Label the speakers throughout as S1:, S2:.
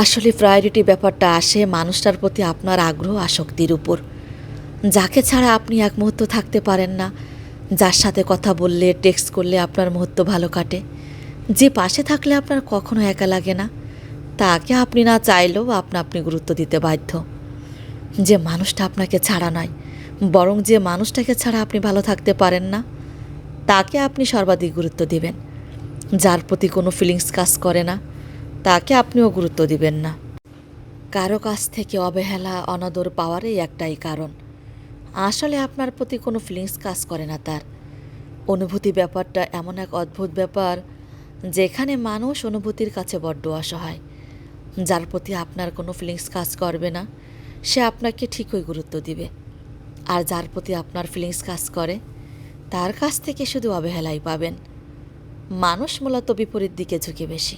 S1: আসলে প্রায়োরিটি ব্যাপারটা আসে মানুষটার প্রতি আপনার আগ্রহ আসক্তির উপর। যাকে ছাড়া আপনি এক মুহূর্ত থাকতে পারেন না, যার সাথে কথা বললে টেক্সট করলে আপনার মুহূর্ত ভালো কাটে। যে পাশে থাকলে আপনার কখনো একা লাগে না, তাকে আপনি না চাইলেও আপনা আপনি গুরুত্ব দিতে বাধ্য। যে মানুষটা আপনাকে ছাড়া নয়, বরং যে মানুষটাকে ছাড়া আপনি ভালো থাকতে পারেন না, তাকে আপনি সর্বাধিক গুরুত্ব দিবেন, যার প্রতি কোনো ফিলিংস কাজ করে না। তাকে আপনিও গুরুত্ব দিবেন না। কারও কাছ থেকে অবহেলা, অনাদর পাওয়ারই একটাই কারণ। আসলে আপনার প্রতি কোনো ফিলিংস কাজ করে না তার। অনুভূতি ব্যাপারটা এমন এক অদ্ভুত ব্যাপার, যেখানে মানুষ অনুভূতির কাছে বড্ড অসহায়। যার প্রতি আপনার কোনো ফিলিংস কাজ করবে না, সে আপনাকে ঠিকই গুরুত্ব দিবে। আর যার প্রতি আপনার ফিলিংস কাজ করে, তার কাছ থেকে শুধু অবহেলাই পাবেন। মানুষ মূলত বিপরীত দিকে ঝুঁকে বেশি।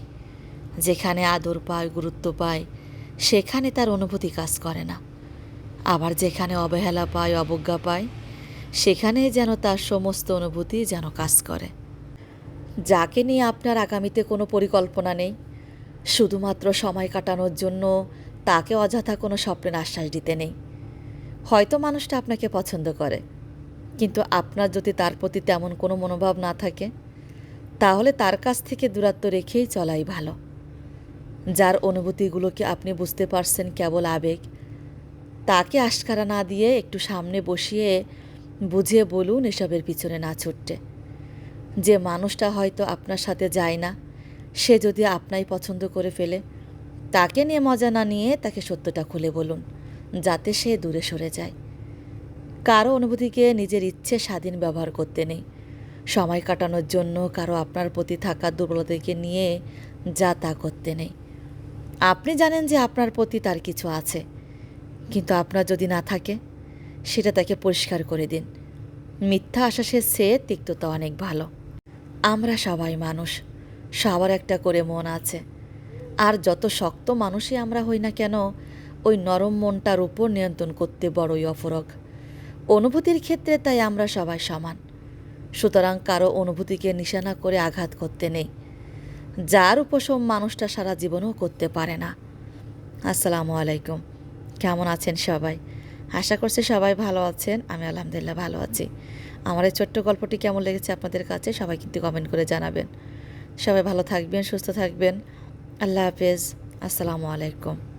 S1: যেখানে আদর পায়, গুরুত্ব পায়, সেখানে তার অনুভূতি কাজ করে না। আবার যেখানে অবহেলা পায়, অবজ্ঞা পায়, সেখানে যেন তার সমস্ত অনুভূতি যেন কাজ করে। যাকে নিয়ে আপনার আগামীতে কোনো পরিকল্পনা নেই, শুধুমাত্র সময় কাটানোর জন্য তাকে অযথা কোনো স্বপ্নের আশ্বাস দিতে নেই। হয়তো মানুষটা আপনাকে পছন্দ করে, কিন্তু আপনার যদি তার প্রতি তেমন কোনো মনোভাব না থাকে, তাহলে তার কাছ থেকে দূরত্ব রেখেই চলাই ভালো। যার অনুভূতিগুলোকে আপনি বুঝতে পারছেন কেবল আবেগ? তাকে আশকারা না দিয়ে একটু সামনে বসিয়ে বুঝিয়ে বলুন এসবের পিছনে না ছুটতে। যে মানুষটা হয়তো আপনার সাথে যায় না, সে যদি আপনাই পছন্দ করে ফেলে, তাকে নিয়ে মজা না নিয়ে তাকে সত্যটা খুলে বলুন, যাতে সে দূরে সরে যায়। কারও অনুভূতিকে নিজের ইচ্ছে স্বাধীন ব্যবহার করতে নেই। সময় কাটানোর জন্য কারও আপনার প্রতি থাকা দুর্বলতাকে নিয়ে যা তা করতে নেই। আপনি জানেন যে আপনার প্রতি তার কিছু আছে। কিন্তু আপনার যদি না থাকে, সেটা তাকে পরিষ্কার করে দিন। মিথ্যা আশ্বাসের চেয়ে তিক্ততা অনেক ভালো। আমরা সবাই মানুষ। সবার একটা করে মন আছে। আর যত শক্ত মানুষই আমরা হই না কেন, ওই নরম মনটার উপর নিয়ন্ত্রণ করতে বড়ই অফরক অনুভূতির ক্ষেত্রে তাই আমরা সবাই সমান। সুতরাং কারও অনুভূতিকে নিশানা করে আঘাত করতে নেই। যার উপশম মানুষটা সারা জীবনও করতে পারে না। আসসালামু আলাইকুম। কেমন আছেন সবাই? আশা করছি সবাই ভালো আছেন, আমি আলহামদুলিল্লাহ ভালো আছি। আমার এই ছোট্ট গল্পটি কেমন লেগেছে আপনাদের কাছে সবাই কিন্তু কমেন্ট করে জানাবেন। সবাই ভালো থাকবেন, সুস্থ থাকবেন। আল্লাহ হাফেজ। আসসালামু আলাইকুম।